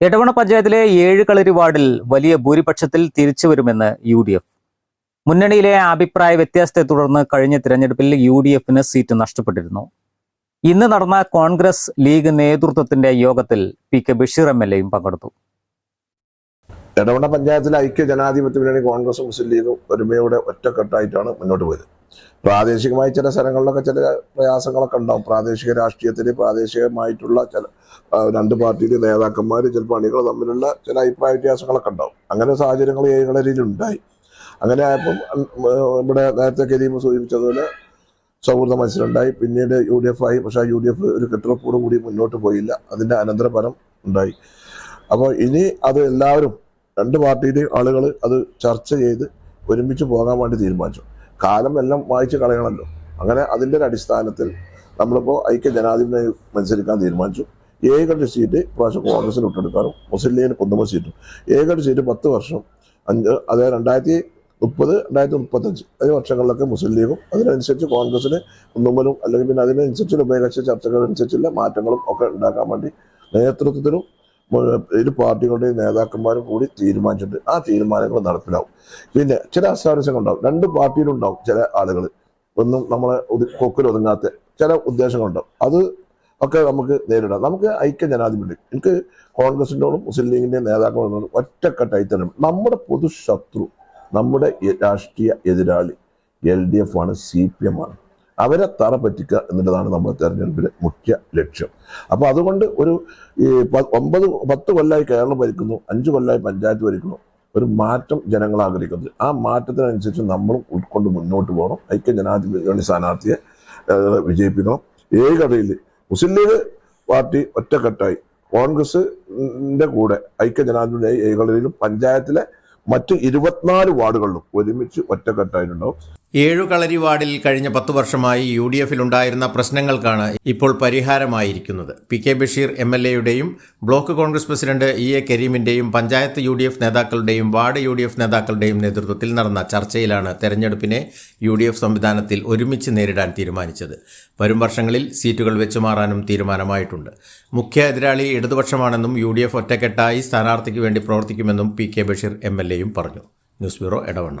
Edavanna പഞ്ചായത്തിലെ ഏഴ് കളരി വാർഡിൽ വലിയ ഭൂരിപക്ഷത്തിൽ തിരിച്ചുവരുമെന്ന് യു ഡി എഫ് മുന്നണിയിലെ അഭിപ്രായ വ്യത്യാസത്തെ തുടർന്ന് കഴിഞ്ഞ തിരഞ്ഞെടുപ്പിൽ യു ഡി എഫിന് സീറ്റ് നഷ്ടപ്പെട്ടിരുന്നു. ഇന്ന് നടന്ന കോൺഗ്രസ് ലീഗ് നേതൃത്വത്തിന്റെ യോഗത്തിൽ P K Basheer M L എയും പങ്കെടുത്തു. എടവണ്ണ പഞ്ചായത്തിലെ ഐക്യ ജനാധിപത്യ മുന്നണി കോൺഗ്രസും മുസ്ലിം ലീഗും ഒരുമയോടെ ഒറ്റക്കെട്ടായിട്ടാണ് മുന്നോട്ട് പോയത്. പ്രാദേശികമായി ചില സ്ഥലങ്ങളിലൊക്കെ ചില പ്രയാസങ്ങളൊക്കെ ഉണ്ടാവും. പ്രാദേശിക രാഷ്ട്രീയത്തിൽ പ്രാദേശികമായിട്ടുള്ള ചില രണ്ട് പാർട്ടിയിലെ നേതാക്കന്മാർ ചില പണികൾ തമ്മിലുള്ള ചില അഭിപ്രായ വ്യത്യാസങ്ങളൊക്കെ ഉണ്ടാവും. അങ്ങനെ സാഹചര്യങ്ങൾ ഏകളരിയിൽ ഉണ്ടായി അങ്ങനെ ആയപ്പം ഇവിടെ നേരത്തെ കരീം സൂചിപ്പിച്ചതുപോലെ സൗഹൃദ മത്സരം ഉണ്ടായി പിന്നീട് യു ഡി എഫ് ആയി. പക്ഷേ യു ഡി എഫ് ഒരു കെട്ടുറപ്പോടും കൂടി മുന്നോട്ട് പോയില്ല. അതിന്റെ അനന്തരഫലം ഉണ്ടായി. അപ്പോൾ ഇനി അത് എല്ലാവരും രണ്ട് പാർട്ടിയിലെ ആളുകൾ അത് ചർച്ച ചെയ്ത് ഒരുമിച്ച് പോകാൻ വേണ്ടി തീരുമാനിച്ചു. കാലം എല്ലാം വായിച്ച് കളയണമല്ലോ അങ്ങനെ അതിന്റെ ഒരു അടിസ്ഥാനത്തിൽ നമ്മളിപ്പോൾ ഐക്യ ജനാധിപത്യം മത്സരിക്കാൻ തീരുമാനിച്ചു. ഏകടി സീറ്റ് പ്രാവശ്യം കോൺഗ്രസിന് വിട്ടെടുക്കാനും മുസ്ലിം ലീഗിന് കുന്നുമ സീറ്റും. ഏകടി സീറ്റ് പത്ത് വർഷം അഞ്ച് അതായത് രണ്ടായിരത്തി മുപ്പത് രണ്ടായിരത്തി മുപ്പത്തഞ്ച്. അഞ്ച് വർഷങ്ങളിലൊക്കെ മുസ്ലിം ലീഗും അതിനനുസരിച്ച് കോൺഗ്രസിന് കുന്നുമ്മലും അല്ലെങ്കിൽ പിന്നെ അതിനനുസരിച്ചുള്ള ഉപയോഗിച്ച ചർച്ചകളനുസരിച്ചുള്ള മാറ്റങ്ങളും ഒക്കെ ഉണ്ടാക്കാൻ വേണ്ടി നേതൃത്വത്തിലും മുഴുവൻ ഇരു പാർട്ടികളുടെയും നേതാക്കന്മാരും കൂടി തീരുമാനിച്ചിട്ടുണ്ട് ആ തീരുമാനങ്ങൾ നടപ്പിലാവും. പിന്നെ ചില അസാരസ്യങ്ങൾ ഉണ്ടാവും രണ്ട് പാർട്ടിയിലും ഉണ്ടാവും ചില ആളുകൾ ഒന്നും നമ്മളെ കൊക്കിൽ ഒതുങ്ങാത്ത ചില ഉദ്ദേശങ്ങളുണ്ടാവും. അത് ഒക്കെ നമുക്ക് നേരിടാം. നമുക്ക് ഐക്യ ജനാധിപത്യം. എനിക്ക് കോൺഗ്രസിന്റെയും മുസ്ലിം ലീഗിന്റെയും നേതാക്കളോടും ഒറ്റക്കെട്ടായി തന്നെ നമ്മുടെ പൊതു ശത്രു നമ്മുടെ രാഷ്ട്രീയ എതിരാളി എൽ ഡി എഫ് ആണ് സി പി എം ആണ്. അവരെ തറ പറ്റിക്കുക എന്നുള്ളതാണ് നമ്മുടെ തെരഞ്ഞെടുപ്പിലെ മുഖ്യ ലക്ഷ്യം. അപ്പൊ അതുകൊണ്ട് ഒരു ഒമ്പത് പത്ത് കൊല്ലമായി കേരളം ഭരിക്കുന്നു അഞ്ച് കൊല്ലമായി പഞ്ചായത്ത് ഭരിക്കുന്നു ഒരു മാറ്റം ജനങ്ങൾ ആഗ്രഹിക്കുന്നത് ആ മാറ്റത്തിനനുസരിച്ച് നമ്മളും ഉൾക്കൊണ്ട് മുന്നോട്ട് പോകണം. ഐക്യ ജനാധിപത്യ സ്ഥാനാർത്ഥിയെ വിജയിപ്പിക്കണം. ഏകതയിൽ മുസ്ലിം ലീഗ് പാർട്ടി ഒറ്റക്കെട്ടായി. കോൺഗ്രസിന്റെ കൂടെ ഐക്യ ജനാധിപത്യ ഏകതയിലും പഞ്ചായത്തിലെ മറ്റ് ഇരുപത്തിനാല് വാർഡുകളിലും ഒരുമിച്ച് ഒറ്റക്കെട്ടായിട്ടുണ്ടാവും. ഏഴു കളരി വാർഡിൽ കഴിഞ്ഞ പത്തു വർഷമായി യു ഡി എഫിലുണ്ടായിരുന്ന പ്രശ്നങ്ങൾക്കാണ് ഇപ്പോൾ പരിഹാരമായിരിക്കുന്നത്. P K Basheer M L എയുടെയും block Congress president E A കരീമിന്റെയും panchayat U D F നേതാക്കളുടെയും വാർഡ് യു ഡി എഫ് നേതാക്കളുടെയും നേതൃത്വത്തിൽ നടന്ന ചർച്ചയിലാണ് തെരഞ്ഞെടുപ്പിനെ യു ഡി എഫ് സംവിധാനത്തിൽ ഒരുമിച്ച് നേരിടാൻ തീരുമാനിച്ചത്. വരും വർഷങ്ങളിൽ സീറ്റുകൾ വെച്ചുമാറാനും തീരുമാനമായിട്ടുണ്ട്. മുഖ്യ എതിരാളി ഇടതുപക്ഷമാണെന്നും യു ഡി എഫ് ഒറ്റക്കെട്ടായി സ്ഥാനാർത്ഥിക്ക് വേണ്ടി പ്രവർത്തിക്കുമെന്നും P K Basheer M L എയും പറഞ്ഞു. News bureau Edavanna.